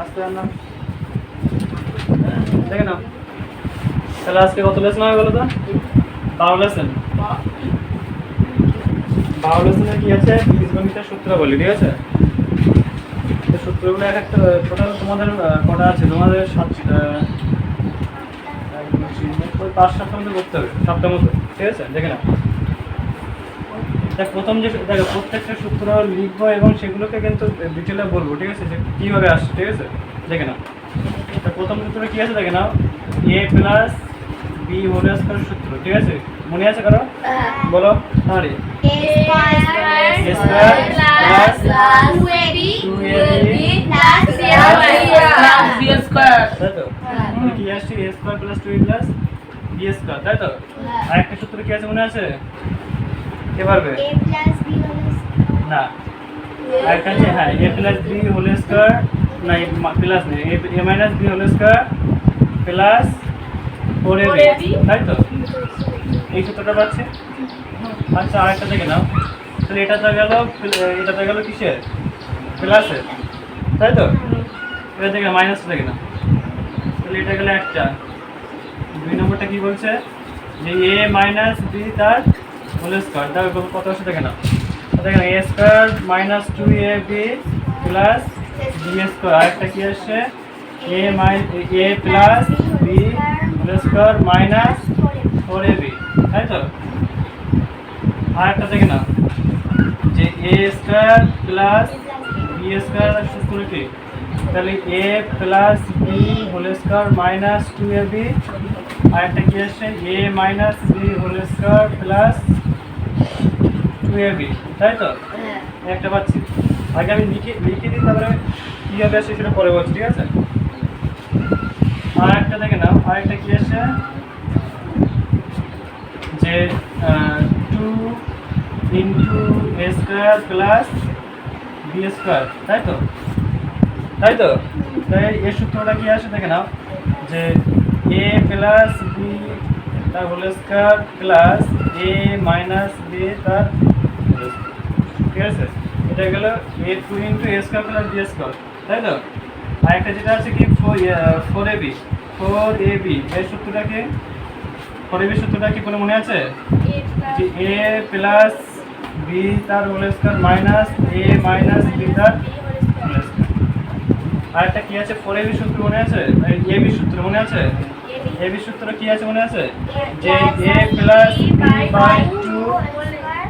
আসতে না। দেখে নাও। তাহলে আজকে কত লেসন হবে বলো তো? বারো লেসন বারো লেসনে কি আছে? বীজগণিতের সূত্র বলি ঠিক আছে? সূত্রগুলো এক একটা টোটাল তোমাদের কটা আছে? তোমাদের সাত পাঁচ, সাতটা মতো করতে হবে, সাতটা মতো, ঠিক আছে? দেখে নাও। দেখ প্রথম যে দেখো প্রত্যেকটা সূত্র লিখব এবং সেগুলোকে কিন্তু ডিটেলে বলব ঠিক আছে? যে কীভাবে আসছে ঠিক আছে? দেখে নাও। তা প্রথম সূত্র কী আছে? দেখে নাও। A plus B whole square সূত্র ঠিক আছে? মনে আছে কারও? বলো আরে তাই তো? কি আসছে? A square plus two plus B square তাই তো? আর একটা সূত্র কি আছে? মনে আছে? পারবে? না। আরেকটা আছে হ্যাঁ A plus B whole square না প্লাস নেই A minus B whole square plus four A B তাই তো? এই সূত্রটা পাচ্ছে? আচ্ছা আরেকটা দেখে নাও। তাহলে এটা তো গেল এটা তো গেল কিসের? প্লাসের তাই তো? এটা দেখে মাইনাস দেখে না তাহলে এটা গেলে একটা। দুই নম্বরটা কি বলছে? যে এ মাইনাস বি তার হোল স্কোয়ার তার কত আসে দেখে না A minus two A B plus B আরেকটা A my A plus minus four A B তাই তো? দেখে না যে এ প্লাস বি তাহলে A plus minus two A B কি আসছে? A minus B whole square plus two তাই তো? একটা পাচ্ছি। আগে আমি লিখে লিখে দিই তারপরে কীভাবে আসে সেটা পরে বলছি ঠিক আছে? আর একটা দেখে নাও আরেকটা কি আসছে যে two into A square plus B square তাই তো? তাই তো? তাই এর সূত্রটা কি আসে দেখে নাও যে এ প্লাস বি তার whole square plus A minus B তার। ঠিক আছে? এটা গেল A two into A square plus B square তাই তো? আরেকটা যেটা আছে কি four A B four A B এর সূত্রটা কি? ফোর এ বি সূত্রটা কি কোনো মনে আছে? যে এ প্লাস বি তার whole square minus A minus B তার আরেকটা কি আছে ফোর এ বি সূত্র মনে আছে? এ বি সূত্র মনে আছে? এ বি সূত্র কি আছে মনে আছে? যে A plus by two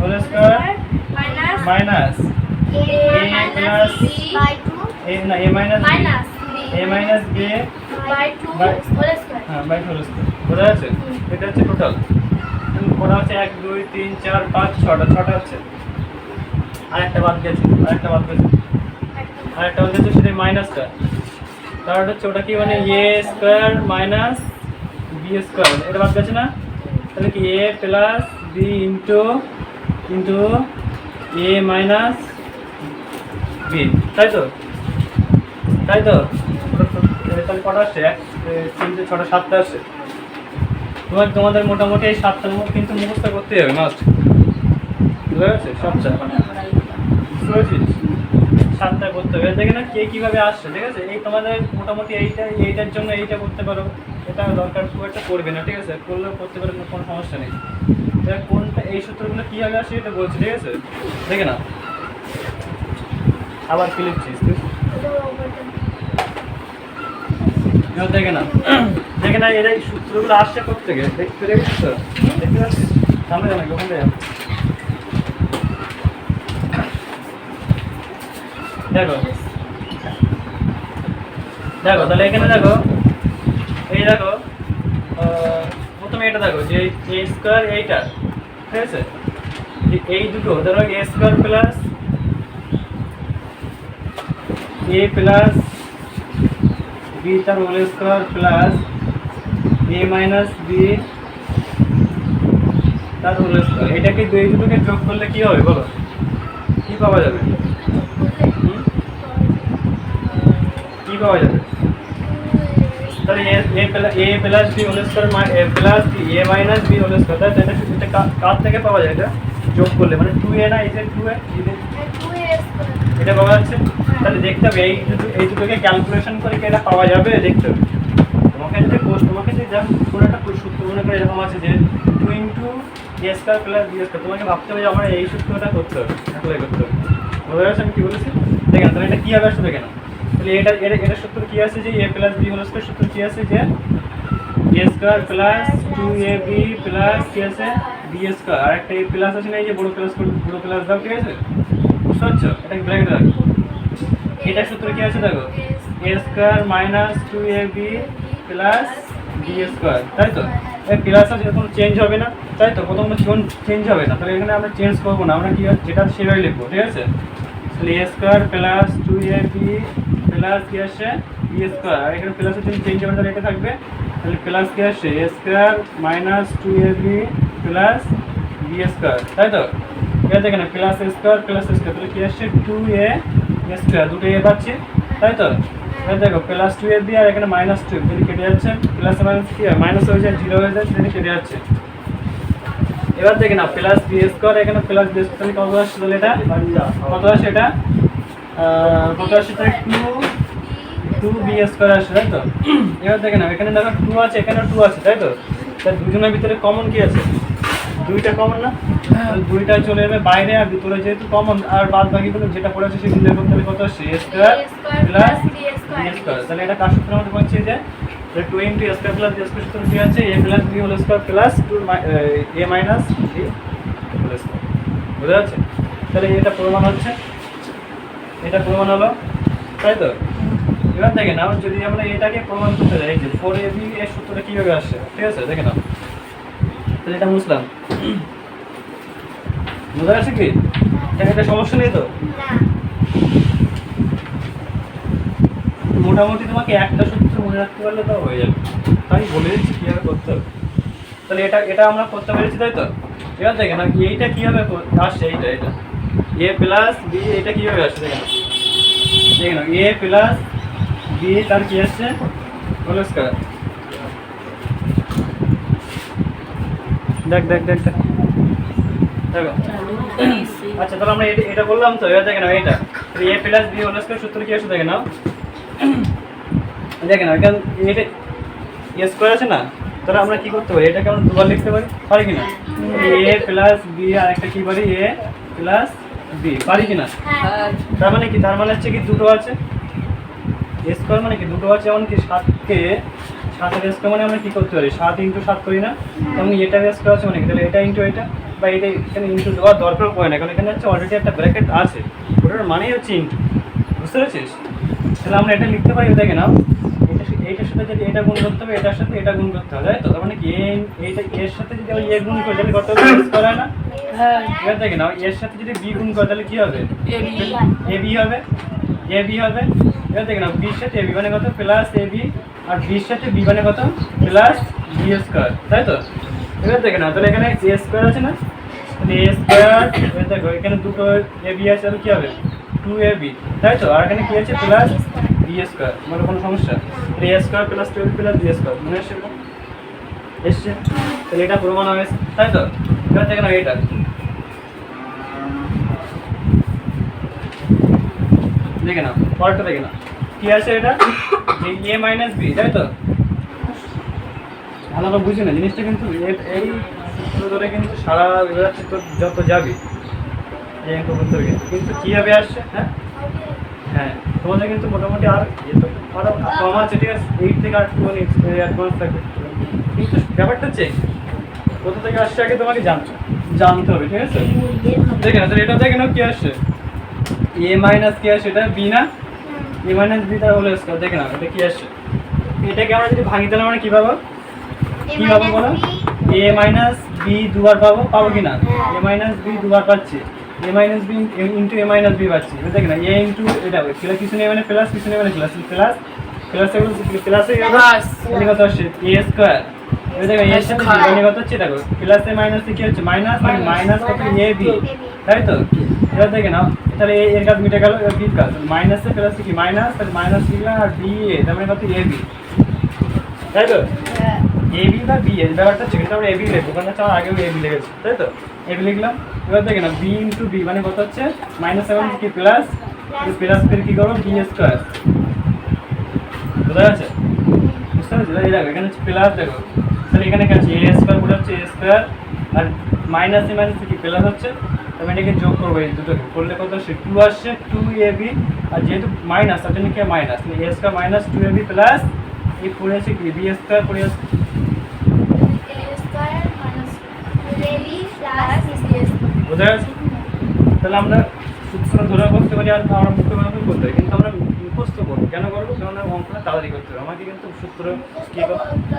whole square minus A না A minus A minus B হ্যাঁ বাই হোল স্কোয়ার বোঝা যাচ্ছে? এটা হচ্ছে টোটাল কটা হচ্ছে এক দুই তিন চার পাঁচ ছটা। ছটা হচ্ছে। আরেকটা বাদ গেছে আরেকটা বাদ গেছে। আরেকটা বাদ গেছে সেটা মাইনাসটা তার হচ্ছে ওটা কি মানে A square minus B square এটা বাদ গেছে না? তাহলে কি A plus B into into A minus B তাই তো? তাই তো? তাহলে কটা আসছে? এক তিনটে ছটা, সাতটা আসছে। তোমার তোমাদের মোটামুটি এই সাতটার মধ্যে কিন্তু মুখস্থ করতেই হবে মাস্ট বুঝতে পারছে? সাতটা। বুঝতে পারছিস? সাতটা করতে হবে। দেখে না কে কীভাবে আসছে, ঠিক আছে? এই তোমাদের মোটামুটি এইটা, এইটার জন্য এইটা করতে পারো। এটা দরকার খুব একটা করবে না, ঠিক আছে? করলেও করতে পারো, কোনো সমস্যা নেই। এবার কোনটা, এই সূত্রগুলো কীভাবে আসে এটা বলছি, ঠিক আছে? দেখে না আবার কি লিখছিস তুই দেখে না দেখে না এরা এই সূত্রগুলো আসছে কোথেকে দেখতে দেখছিস তো দেখতে পাচ্ছিস সামনে জানা ওখানে দেখো। দেখো, তাহলে এখানে দেখো। এই দেখো প্রথমে এটা দেখো, যে এ স্কোয়ার এইটা, ঠিক আছে? এই দুটো, ধরো A square plus A plus B তার whole square plus A minus B তার হোল স্কোয়ার এটাকে দুই দুটোকে যোগ করলে কি হবে, বলো? কি পাওয়া যাবে? কি পাওয়া যাবে? তাহলে A A plus A plus B whole square plus B A minus B whole square তাহলে এটা এটা কার থেকে পাওয়া যায় এটা? যোগ করলে মানে টু এ না, এটা টু এ এটা পাওয়া যাচ্ছে? তাহলে দেখতে হবে, এই দুটো, এই দুটোকে ক্যালকুলেশন করে কি এটা পাওয়া যাবে? দেখতে হবে। তোমাকে যদি কোর্স তোমাকে যদি যেমন কোনো একটা সূত্র মনে করে এরকম আছে যে two into A square plus B square তোমাকে ভাবতে হবে যে আমার এই সূত্রটা করতে হবে অ্যাপ্লাই করতে হবে। বোঝা যাচ্ছে আমি কি বলেছি? দেখেন, তাহলে এটা কী হবে আসলে দেখে না তাহলে এটা এটা এটা সূত্র কী আছে যে A plus B whole square সূত্র কী আছে যে A square plus two A B plus কী আছে? বি স্কোয়ার আর একটা এ প্লাস আছে না এই যে বড় প্লাস বড় প্লাস দাও, ঠিক আছে? পারছ? এটা ব্র্যাকেট রাখো এটা সূত্র কি আছে দেখো? A square minus two A B plus B square তাই তো? এই প্লাস আছে কোনো চেঞ্জ হবে না, তাই তো? প্রথম চেঞ্জ হবে না, তাহলে এখানে আমরা চেঞ্জ করব না, আমরা কি যেটা সেভাবে লিখব, ঠিক আছে? তাহলে A square plus two A B plus কি আসছে বি স্কোয়ার। আর এখানে প্লাসের জন্য চেঞ্জ তাহলে এটা থাকবে। তাহলে প্লাস কি আসছে A square minus two A B plus B square. তাই তো? এটা দেখেন প্লাস স্কোয়ার প্লাস স্কোয়ার। তাহলে কি আসছে টু এ স্কোয়ার। দুটো এ পাচ্ছি। তাই তো? এবার দেখো, প্লাস টু এ বি আর এখানে মাইনাস টু। যদি কেটে যাচ্ছে। প্লাস মাইনাস কি? মাইনাস হয়ে যায়, জিরো হয়ে যায় সেটা কেটে যাচ্ছে। এবার দেখে না প্লাস বি স্কোয়ার এখানে প্লাস বি স্কোয়ার কত আসছে তাহলে এটা? কত আসছে এটা? কত আসছে তাহলে টু টু বি স্কোয়ার আসছে তাই তো? এবার দেখে না এখানে দেখো টু আছে এখানে টু আছে তাই তো? তাহলে দুজনের ভিতরে কমন কি আছে? দুইটা কমন না? তাহলে দুইটা চলে যাবে বাইরে আর ভিতরে যেহেতু কমন আর বাদ বাকিগুলো যেটা পড়েছে সেগুলো বের করতে হলে কত? আসছে স্কোয়ার প্লাস বি স্কোয়ার তাহলে এটা কার সূত্রের মধ্যে পাচ্ছি যে two into A square plus B square সূত্র কি আছে A plus B whole square plus two A minus B whole square বুঝা যাচ্ছে? তাহলে এটা প্রমাণ হচ্ছে। এটা প্রমাণ হলো। তাই তো? এবার দেখে নাও যদি আমরা এটাকে প্রমাণ করতে যাই যে ফোর এ বি এর সূত্রটা কীভাবে আসছে, ঠিক আছে? দেখে নাও। তাহলে এটা মুসলাম বোঝা যাচ্ছে কি? এটা সমস্যা নেই তো? মোটামুটি তোমাকে একটা সূত্র মনে রাখতে পারলে তাও হয়ে যাবে। তাই বলে দিচ্ছি কীভাবে করতে হবে? তাহলে এটা এটা আমরা করতে পেরেছি, তাই তো? এবার দেখেন এইটা কীভাবে আসছে এইটা এটা এ প্লাস বি এটা কীভাবে আসছে দেখেন দেখেন এ প্লাস বি তার কী আসছে? হোল স্কয়ার দেখ দেখ দেখ দেখ। আচ্ছা তাহলে আমরা এটা বললাম তো, এবার দেখে নাও এটা এ প্লাস বি হোল সূত্র কি আছে দেখে নাও। দেখে নাও এখানে এটা এ স্কোয়ার আছে না, তাহলে আমরা কি করতে পারি? এটাকে আমরা দুবার লিখতে পারি? পারি কি না এ প্লাস বি আর একটা কি পারি? এ প্লাস বি পারি কি না তার মানে কি? তার মানে হচ্ছে কি, দুটো আছে। এ স্কোয়ার মানে কি? দুটো আছে যেমন কি সাতকে, সাতের স্কোয়ার মানে আমরা কি করতে পারি? সাত ইন্টু সাত করি না? তেমন এটার স্কোয়ার আছে মানে কি? তাহলে এটা ইন্টু এটা, বা এটা এখানে ইন্টু দেওয়ার দরকার পড়ে না, কারণ এখানে হচ্ছে অলরেডি একটা ব্র্যাকেট আছে। ওটার মানেই হচ্ছে ইন্টু বুঝতে পেরেছিস? তাহলে আমরা এটা লিখতে পারি দেখে নাও। এটা এইটার সাথে যদি এটা গুণ করতে হবে এটার সাথে এটা গুণ করতে হবে তাই তো? মানে কি এইটা এর সাথে যদি আমি এ গুণ করি তাহলে কত হবে? হয় না? এবার দেখে নাও এর সাথে যদি বি গুণ করে তাহলে কি হবে? A B. হবে? এ বি হবে? এবার দেখে নাও বির সাথে এ বি মানে কত? প্লাস এ বি আর বির সাথে বি মানে কত? প্লাস বি স্কোয়ার তাই তো? এবার দেখে নাও তাহলে এখানে এ স্কোয়ার আছে না? তাহলে এ স্কোয়ার দেখো এখানে দুটো এ বি আছে তাহলে কি হবে? টু এ বি তাই তো আর এখানে কি আছে? প্লাস বি স্কোয়ার মানে কোনো সমস্যা? তাহলে A square plus two plus B square মনে আসছে? এসছে। তাহলে এটা প্রমাণ হয়েছে। তাই তো এবার দেখে নাও এটা। দেখে নাও। পরেরটা দেখে নাও। কি আছে এটা? এ মাইনাস বি তাই তো ভালো বুঝি না। জিনিসটা কিন্তু এই সূত্র ধরে কিন্তু সারা যত যাবে। এই অঙ্ক করতে হবে কিন্তু। কীভাবে আসছে হ্যাঁ? হ্যাঁ তোমাদের কিন্তু মোটামুটি আর এ তো আরও কম আছে ঠিক আছে? এইট থেকে আর একটু অ্যাডভান্স থাকবে। কিন্তু ব্যাপারটা হচ্ছে কোথা থেকে আসছে আগে তোমাকে জানতে জানতে হবে ঠিক আছে? দেখে না এটা দেখে নাও কি আসছে। এ মাইনাস কি আসছে এটা বি না? এ মাইনাস বি তার হলো স্কোয়ার দেখে নাও এটা কি আসছে? এটাকে আমরা যদি ভাঙি তাহলে আমরা কি পাবো? কি পাবো বলো? এ মাইনাস বি দুবার পাবো পাবো কি না এ মাইনাস বি দুবার পাচ্ছি। A minus B into A minus B পাচ্ছি দেখে না এ ইন্টু এটা প্লাস কিছু নেই মানে প্লাস কিছু নেই মানে প্লাস প্লাস প্লাস প্লাসে কত আসছে? এ স্কোয়ার এটা দেখো এর সাথে. মানে কত হচ্ছে? দেখো প্লাসে মাইনাসে কি হচ্ছে? মাইনাস মানে মাইনাস কত? এ বি তাই তো? এবার দেখে নাও। তাহলে এর কাজ মিটে গেল এবার বির কাজ। মাইনাসে প্লাসে কি? মাইনাস তাহলে মাইনাস লিখলাম আর বি এ তার মানে কত? এ বি তাই তো? এ বি বা এর ব্যাপারটা হচ্ছে কিন্তু আমরা এ বি লিখব, কারণ হচ্ছে আমার আগেও এ বি লিখেছি, তাই তো? এ বি লিখলাম, এবার দেখে না বি ইন্টু বি মানে কত হচ্ছে? মাইনাস সেভেন কি প্লাস প্লাস করে কি করব বি স্কোয়ার বোঝা যাচ্ছে বুঝতে পারছি? এই দেখো, এখানে হচ্ছে প্লাস দেখো। তাহলে এখানে কি আছে? এ স্কোয়ার বলে হচ্ছে এ স্কোয়ার আর মাইনাস এ মাইনাস কি প্লাস হচ্ছে? তবে এটাকে যোগ করব এই দুটোকে। করলে কত আসছে টু আসছে টু এ বি আর যেহেতু মাইনাস তার জন্য কি minus A square minus two A B plus এই পড়ে আছে কি? বি স্কোয়ার পড়ে আছে বোঝা গেছে? তাহলে আমরা সূত্র ধরে করতে পারি আর আমরা মুখে মুখে করতে পারি কিন্তু আমরা মুখস্থ করব। কেন করব? কারণ অঙ্কটা তাড়াতাড়ি করতে হবে। আমাকে কিন্তু সূত্র কি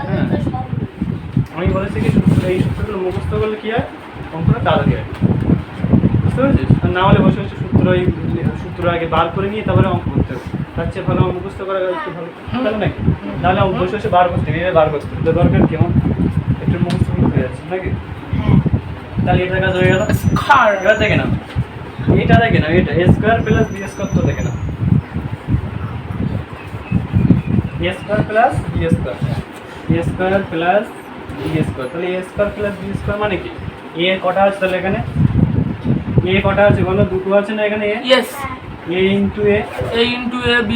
হ্যাঁ। আমি বলেছি কি এই সূত্রগুলো মুখস্থ করলে কি হয়? অঙ্কটা তাড়াতাড়ি হয়। বুঝতে পেরেছিস? আর না হলে বসে বসে সূত্র এই সূত্র আগে বার করে নিয়ে তারপরে অঙ্ক করতে হবে। তার চেয়ে ভালো মুখস্থ করা একটু ভালো। তাহলে নাকি? অঙ্ক বসে বসে বার করতে হবে। বার করতে হবে। দরকার কেমন? একটু মুখস্থ করতে যাচ্ছে নাকি? তাহলে এটা কাজ হয়ে গেল। এবার দেখে নাও। এটা দেখে নাও এটা। A square plus B square তো দেখে নাও। A square plus B square A square plus B square তাহলে A square plus B square মানে কি? এ কটা আছে তাহলে এখানে? এ কটা আছে বলো? দুটো আছে না এখানে A yes A into A a b A into b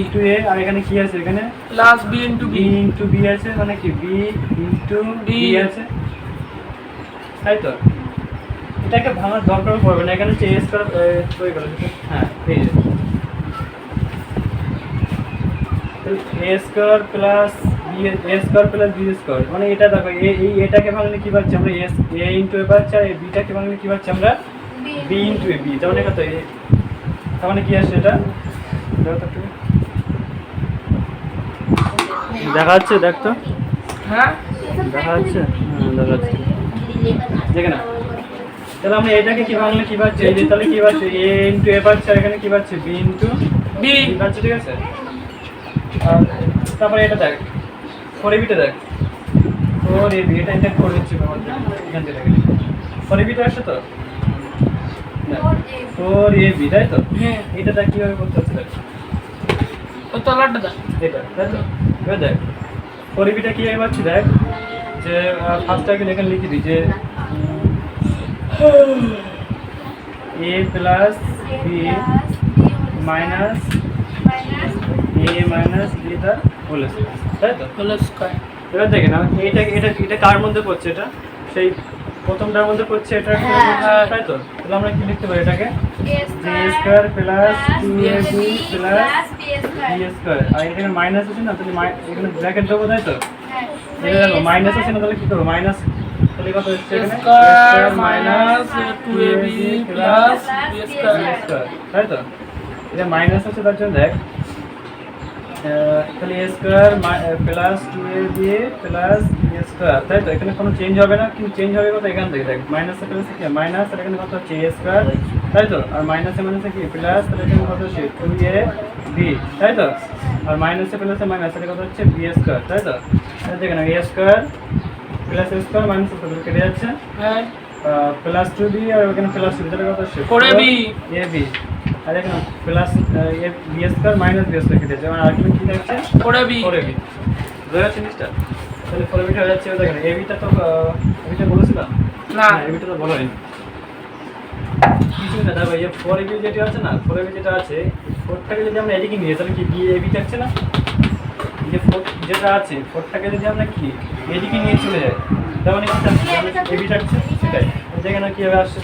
into A আর এখানে কি আছে এখানে? Plus b into B b into B আছে মানে কি? বি ইন্টু বি B আছে। তাই তো? এটাকে ভাঙার দরকার পড়বে না এখানে এ স্কোয়ার তৈরি করে হ্যাঁ এই যে। A square plus A square plus B square মানে এটা দেখো এই এটাকে ভাঙলে কি পাচ্ছি আমরা? এস এ ইন্টু এ পাচ্ছি আর বিটাকে ভাঙলে কি পাচ্ছি আমরা? বি ইন্টু এ বি তার মানে কত? এ তার মানে কি আসছে এটা? দেখো তো একটু। দেখা যাচ্ছে দেখ তো। হ্যাঁ? দেখা যাচ্ছে? হুম দেখা যাচ্ছে। দেখে তাহলে আমরা এটাকে কি ভাঙলে কি পাচ্ছি এই যে তাহলে কি পাচ্ছি এ ইন্টু এ পাচ্ছি আর এখানে কি পাচ্ছি বি ইন্টু বি পাচ্ছি ঠিক আছে? আর তারপরে এটা দেখ। ফোর এবিটা দেখ। ফোর এবি এটা এটা করে দিচ্ছি এখান থেকে। দেখে ফোর এবিটা আসছে তো? ফোর এবি তাই তো? হ্যাঁ। এটা দেখ কীভাবে করতে হচ্ছে দেখ। ওই তলাটা দা এটা তাই তো? এবার দেখ। ফোর এবিটা কীভাবে পাচ্ছি দেখ? যে ফার্স্ট আগে এখানে লিখে দিই যে A plus B minus A minus B তার হোল স্কয়ার তাই তো? হলো স্কয়ার এবার দেখেন আমি এটা এটা এটা কার মধ্যে পড়ছে এটা? সেই প্রথমটার মধ্যে পড়ছে এটা হ্যাঁ। তাই তো? তাহলে আমরা কি লিখতে পারি এটাকে? Square plus two A B plus B square আর এখানে মাইনাস আছে না? তাহলে এখানে ব্র্যাকেট দেবো তাই তো? এটা দেখো মাইনাস আছে না তাহলে কি করব? মাইনাস তাহলে কত হচ্ছে এখানে? Square minus two plus b square তাই তো? এটা মাইনাস আছে তার জন্য দেখ তাহলে A square plus two A B plus B square তাই তো? এখানে কোনো চেঞ্জ হবে না কিন্তু চেঞ্জ হবে কত এখান থেকে? দেখ মাইনাস প্লাস কি? মাইনাস আর এখানে কত হচ্ছে এ স্কোয়ার তাই তো? আর মাইনাসে মাইনাসে কি? প্লাস তাহলে এখানে কত হচ্ছে টু এ বি তাই তো? আর মাইনাসে প্লাসে মাইনাস তাহলে কত হচ্ছে? বি স্কোয়ার তাই তো? তাহলে দেখেন A square plus A square minus কেটে যাচ্ছে। প্লাস টু বি আর ওখানে প্লাস টু তাহলে কত AB এ বি আর এখানে plus A B square minus B square কেটেছে মানে আর্গুমেন্ট কি থাকছে? করে বি ফোর এবি বুঝতে পারছি জিনিসটা তাহলে ফোর এবিটা হয়ে যাচ্ছে। দেখেন এবিটা তো এবিটা বলেছিলাম না। এবিটা তো বলা হয়নি কিছু না? দেখো এই ফোর এবি যেটা আছে না ফোর এবি যেটা আছে ফোরটাকে যদি আমরা এদিকে নিয়ে তাহলে কি বি এবি থাকছে না? যে ফোর যেটা আছে ফোরটাকে যদি আমরা কি এদিকে নিয়ে চলে যাই তার মানে কি থাকছে এবি থাকছে সেটাই। দেখে না কীভাবে আসছে।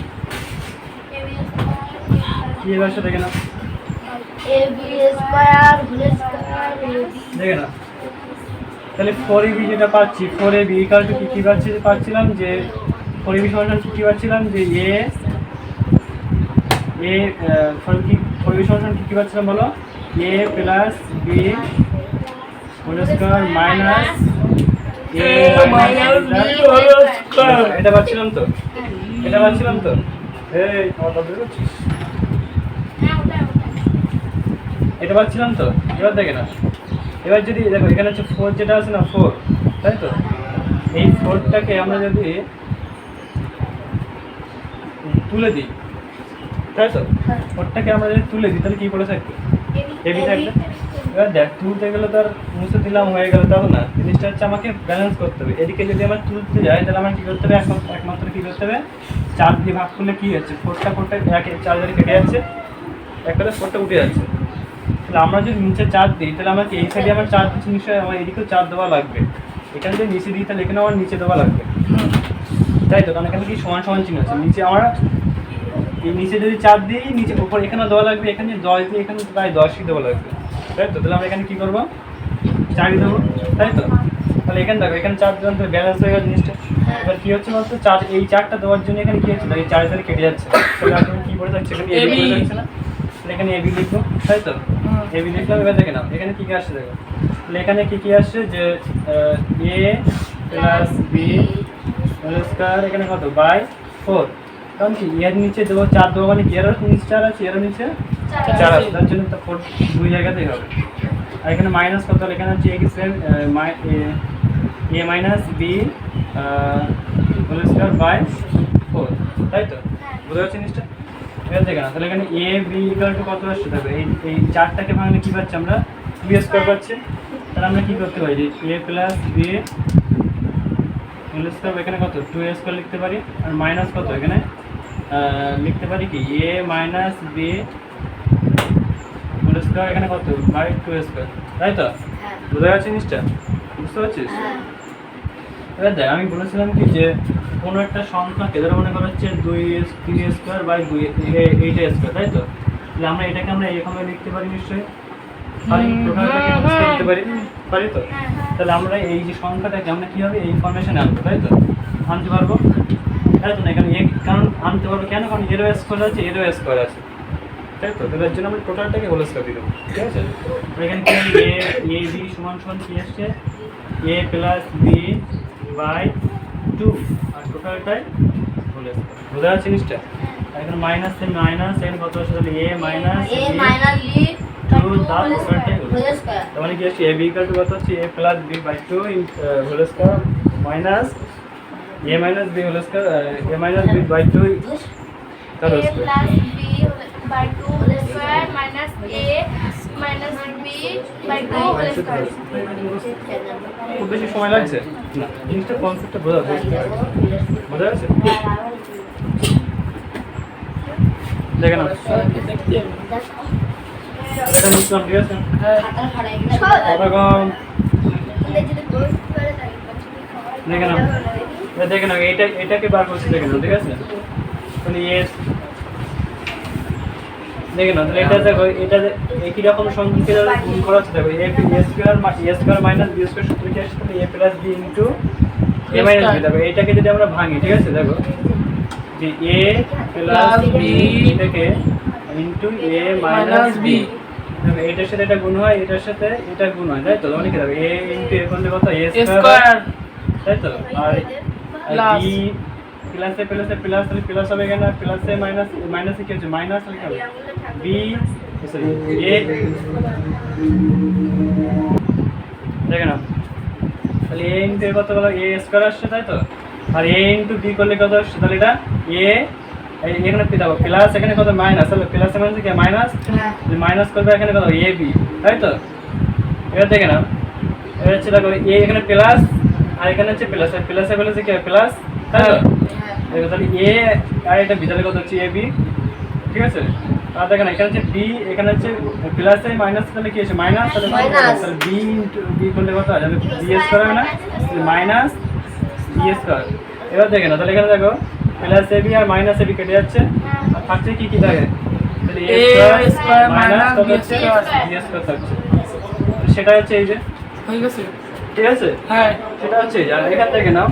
কীভাবে আসছে দেখে না দেখে না তাহলে ফোর এবি যেটা পাচ্ছি ফোর এবি কাল কি কী পাচ্ছি পাচ্ছিলাম যে ফোর এবি সমাধান কি কী পাচ্ছিলাম যে এ এ ফোর কি ফোর এবি সমাধান কি কী পাচ্ছিলাম বলো? A plus B whole square minus A এটা পাচ্ছিলাম তো? এটা পাচ্ছিলাম তো? এই আমার দাদু এটা পাচ্ছিলাম তো? এবার দেখে না এবার যদি দেখো এখানে হচ্ছে ফোর যেটা আছে না ফোর তাই তো? এই ফোরটাকে আমরা যদি তুলে দিই তাই তো? ফোরটাকে আমরা যদি তুলে দিই তাহলে কী করে থাকবে? এবি থাকবে। এবার দেখ তুলতে গেলে তো আর মুছে দিলাম হয়ে গেল তাও না। জিনিসটা হচ্ছে আমাকে ব্যালেন্স করতে হবে। এদিকে যদি আমার তুলতে যাই তাহলে আমার কী করতে হবে? একমাত্র একমাত্র কী করতে হবে? চার দিয়ে ভাগ করলে কী হচ্ছে? ফোরটা ফোরটা এক চার জায়গায় কেটে যাচ্ছে। একটা ফোরটা উঠে যাচ্ছে। আমরা যদি নিচে চার দিই, তাহলে আমাকে এই সাইডে আমার চার দিচ্ছি, নিশ্চয়ই আমার এদিকেও চার দেওয়া লাগবে। এখানে যদি নিচে দিই, তাহলে এখানে আমার নিচে দেওয়া লাগবে। তাই তো? কারণ এখানে কি সমান সমান চিহ্ন আছে? নিচে আমার এই নিচে যদি চার দিই, নিচে উপর এখানে দেওয়া লাগবে, এখানে দশ দিয়ে এখানে প্রায় দশই দেওয়া লাগবে। তাই তো? তাহলে আমরা এখানে কী করব? চারই দেবো। তাই তো? তাহলে এখানে দেখো, এখানে চার দিলাম তো ব্যালেন্স হয়ে গেল জিনিসটা। এবার কী হচ্ছে বলতো? চার, এই চারটা দেওয়ার জন্য এখানে কী হচ্ছে? এই চার কেটে যাচ্ছে। তাহলে তুমি কী করে থাকছে? এখানে না? এখানে এবি লিখব। তাই তো এবি লিখলাম এবার দেখে নাও এখানে কী কী আসছে দেখো। তাহলে এখানে কী কী আসছে? যে এ প্লাস বি স্কয়ার এখানে কত? বাই ফোর কারণ কি এর নিচে দেবো চার দেবো মানে কি? এরও নিচে চার আছে এরও নিচে চার আছে। তার জন্য তো ফোর দুই জায়গাতেই হবে। আর এখানে মাইনাস কত? এখানে হচ্ছে X A minus B whole square by four তাই তো বুঝতে পারছি জিনিসটা? তাহলে এখানে এ বি ইকাল টু কত আসছে? দেখো এই এই চারটাকে ভাঙলে কী পাচ্ছি আমরা? বি স্কোয়ার পাচ্ছি। তাহলে আমরা কী করতে পারি? যে A plus B whole square এখানে কত? টু এ স্কোয়ার লিখতে পারি। আর মাইনাস কত? এখানে লিখতে পারি কি? A minus B whole square এখানে কত? বাই টু স্কোয়ার তাই তো? বুঝতে পারছি জিনিসটা? বুঝতে পারছিস? এবার দেখ আমি বলেছিলাম কি যে কোনো একটা সংখ্যাকে ধরো মনে করা হচ্ছে দুই তিন স্কোয়ার বাই দুই এইট স্কোয়ার তাই তো? তাহলে আমরা এটাকে আমরা এরকম লিখতে পারি নিশ্চয়ই? বুঝতে হুম। লিখতে পারি? পারি তো? তাহলে আমরা এই যে সংখ্যাটাকে আমরা কীভাবে এই ইনফরমেশন আনব তাই তো? আনতে পারব? তাই তো না এখানে এ কারণ আনতে পারব কেন? কারণ এরও স্কোয়ার আছে এরও স্কোয়ার আছে। তাই তো? তাহলে এর জন্য আমরা টোটালটাকে হোল স্কোয়ার দিয়ে দেবো ঠিক আছে? এখানে এ এ বি সমান সমান কি আসছে? A plus B by two আর টোটালটাই হোল স্কোয়ার বোঝা যাচ্ছে জিনিসটা? এখানে মাইনাস মাইনাস এখানে কত আসছে তাহলে A minus A minus B two whole square. Whole square. তার মানে কি আসছে? এ বি ইকাল টু কত হচ্ছে? A plus B by two in whole square minus A minus B whole square A minus B by two তার square plus b by 2 whole square minus a minus b by 2 whole square. খুব বেশি সময় লাগছে না, জিনিসটা কনসেপ্টটা বোঝা হবে। বোঝা যাচ্ছে দেখে নাও দেখতে হবে। এটা নিচ্ছিলাম ঠিক আছে হ্যাঁ দেখে এটা দেখে নাও, এইটা, এটাকে বার করছি, দেখে নাও, ঠিক আছে মানে এস দেখে নাও তাহলে এটা দেখো এটা যে- একই রকম সংখ্যাকে গুণ করা হচ্ছে দেখো A square A square minus B square সূত্র কি আসছে তাহলে A plus B into A minus B দেখো এটাকে যদি আমরা ভাঙি ঠিক আছে দেখো যে এ প্লাস বি এটাকে ইন্টু এ মাইনাস বি এটার সাথে এটা গুণ হয় এটার সাথে এটা গুণ হয় তাই তো? মানে কি দেখো এ ইন্টু এ করলে কত? এ স্কোয়ার তাই তো? আর. বি প্লাসে প্লাসে প্লাস তাহলে প্লাস হবে কেন প্লাসে মাইনাস মাইনাসে কি হচ্ছে মাইনাস তাহলে কি হবে বি সরি এ দেখে নাও। তাহলে এ ইন্টু এ কত বলো এ স্কোয়ার আসছে তাই তো? আর এ ইন্টু বি করলে কত আসছে? তাহলে এটা এ এখানে কি দেখো। প্লাস এখানে কত? মাইনাস তাহলে প্লাসে মাইনাসে কি? মাইনাস মাইনাস করবে এখানে কত? এ বি তাই তো? এবার দেখে নাও। এবার হচ্ছে দেখো এ এখানে প্লাস আর এখানে হচ্ছে প্লাস আর প্লাসে প্লাসে কি? হয় প্লাস তাহলে এ আর এটা বি তাহলে কত হচ্ছে এ বি ঠিক আছে? আর দেখেন এখানে হচ্ছে বি এখানে হচ্ছে প্লাসে মাইনাস তাহলে কি আছে মাইনাস তাহলে তাহলে বি ইন্টু বি করলে কত? হয় বি স্কোয়ার হবে না? মাইনাস বি স্কোয়ার এবার দেখে না তাহলে এখানে দেখো প্লাস এ বি আর মাইনাস এ বি কেটে যাচ্ছে। আর থাকছে কি কি থাকে তাহলে minus B square. B square থাকছে। সেটা হচ্ছে এই যে। হয়ে গেছে? ঠিক আছে? হ্যাঁ। সেটা হচ্ছে আর এখান থেকে নাও।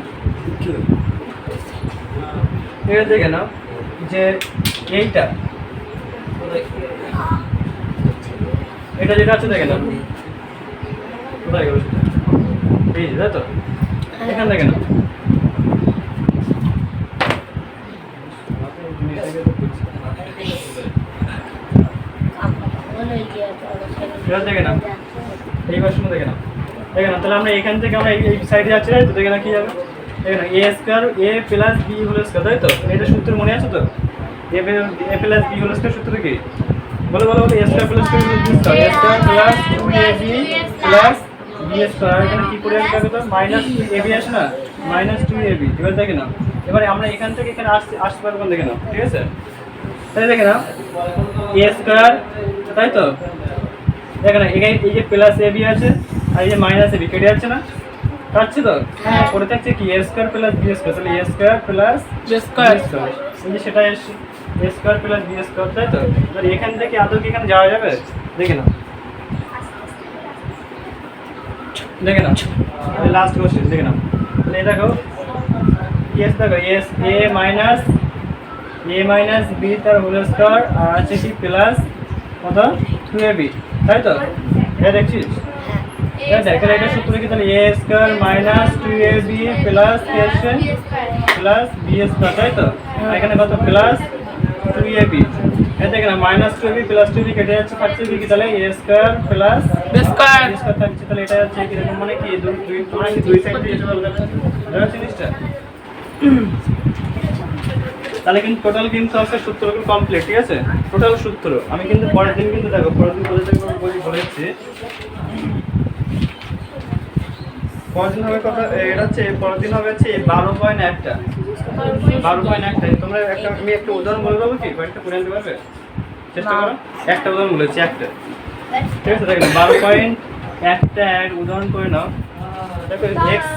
এখান থেকে নাও যে এইটা। এটা যেটা আছে, দেখে নাও। কোথায় গেল এই তো? এখান থেকে নাও। এবার দেখে নাও। এইবার শুনে দেখে নাও। দেখে নাও, তাহলে আমরা এখান থেকে আমরা এই এই সাইডে যাচ্ছি তো? দেখে না কি যাবে। A square A plus B তাই তো? এটা মনে আছে তো? এ প্লাস বি বলো বলো A A square plus A plus B square এখানে তো? মাইনাস এ না? মাইনাস টু এ এবার দেখে নাও। এবারে আমরা এখান থেকে এখানে আসতে আসতে পারব না, দেখে নাও, ঠিক আছে? তাই দেখে না এ স্কোয়ার তাই তো? দেখে না এখানে এই যে প্লাস এ বি আছে, আর এই যে মাইনাস এ বি কেটে যাচ্ছে না? কাটছে তো? হ্যাঁ। পড়ে থাকছে কি? A square plus B square তাহলে এ স্কোয়ার প্লাস স্কোয়ার এই সেটা A square plus B square তাই তো? এবার এখান থেকে আদৌ কি এখানে যাওয়া যাবে? দেখে না দেখে না লাস্ট কোশ্চেন দেখে নাও। তাহলে এই দেখো। এস দেখো S A minus A minus B তার হোল স্কোয়ার আর আছে কি প্লাস কত? টু এ বি তাই তো? এটা দেখছিস? এটা দেখ এটা সূত্র কি তাহলে A square minus two A B plus কি প্লাস বি স্কোয়ার তাই তো এখানে কত প্লাস টু এ বি এটা দেখে না minus two B plus two B কেটে যাচ্ছে থাকছে কি তাহলে A square plus B square থাকছে তাহলে এটা হচ্ছে কীরকম মানে কি দুই দুই মানে দুই সাইড দিয়ে যাবে বুঝা জিনিসটা তাহলে কিন্তু টোটাল কিন্তু আমাদের সূত্রগুলো কমপ্লিট ঠিক আছে টোটাল সূত্র আমি কিন্তু পরের দিন কিন্তু দেখো পরের দিন বলে বলে দিচ্ছি পরের দিন হবে কত? এটা হচ্ছে পরের দিন হবে হচ্ছে বারো পয়েন্ট একটা। বারো পয়েন্ট একটা। তোমরা একটা আমি একটা উদাহরণ বলে দেবো কি? কয়েকটা করে আনতে পারবে? চেষ্টা করো। একটা উদাহরণ বলেছি একটা। ঠিক আছে দেখেন বারো পয়েন্ট একটা এক উদাহরণ করে নাও। দেখো এক্স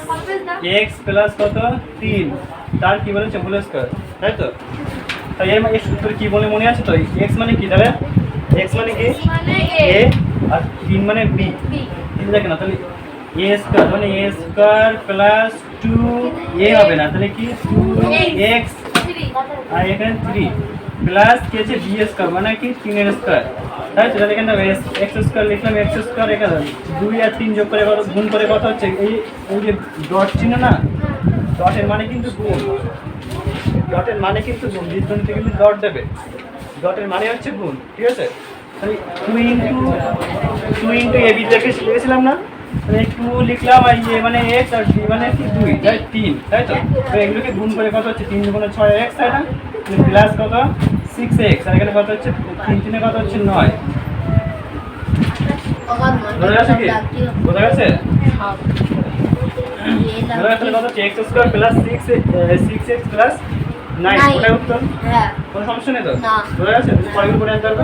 এক্স প্লাস কত? তিন। তার কি বলেছে? হোল স্কোয়ার তাই তো? তাই এর মানে সূত্র কি বলে মনে আছে তো? এক্স মানে কি? তাহলে? এক্স মানে কি? মানে এ আর তিন মানে বি তিন দেখে না তাহলে এ স্কোয়ার মানে A square plus two A হবে না, তাহলে কি? টু এক্স আর এখানে থ্রি প্লাস কি আছে? বি স্কোয়ার মানে কি? তিনের স্কোয়ার তাই তো? তাহলে এখানে এক্স স্কোয়ার লিখলাম এক্স স্কোয়ার এখানে দুই আর তিন যোগ করে কত? গুণ করে কত হচ্ছে? এই এই যে ডট চিহ্ন না? ডটের মানে কিন্তু গুণ। ডটের মানে কিন্তু গুণ। বীজগণিতে কিন্তু ডট দেবে। ডটের মানে হচ্ছে গুণ। ঠিক আছে? তাহলে two into two into A B দেখে লিখেছিলাম না? টু লিখলাম আর ইয়ে মানে এক্স আর মানে কি দুই তাই তিন তাই তো? তো এগুলোকে গুণ করে কত হচ্ছে? তিন ছয় এক্স তাই না? প্লাস কত? সিক্স এক্স আর এখানে কত হচ্ছে? তিন তিনে কত হচ্ছে? নয়। বোঝা গেছে কি? বোঝা গেছে? কত হচ্ছে? X square plus six six X plus nine ওটাই উত্তর? হ্যাঁ। কোনো সমস্যা নেই তো। বোঝা গেছে? পরের করে। আনতে পারবে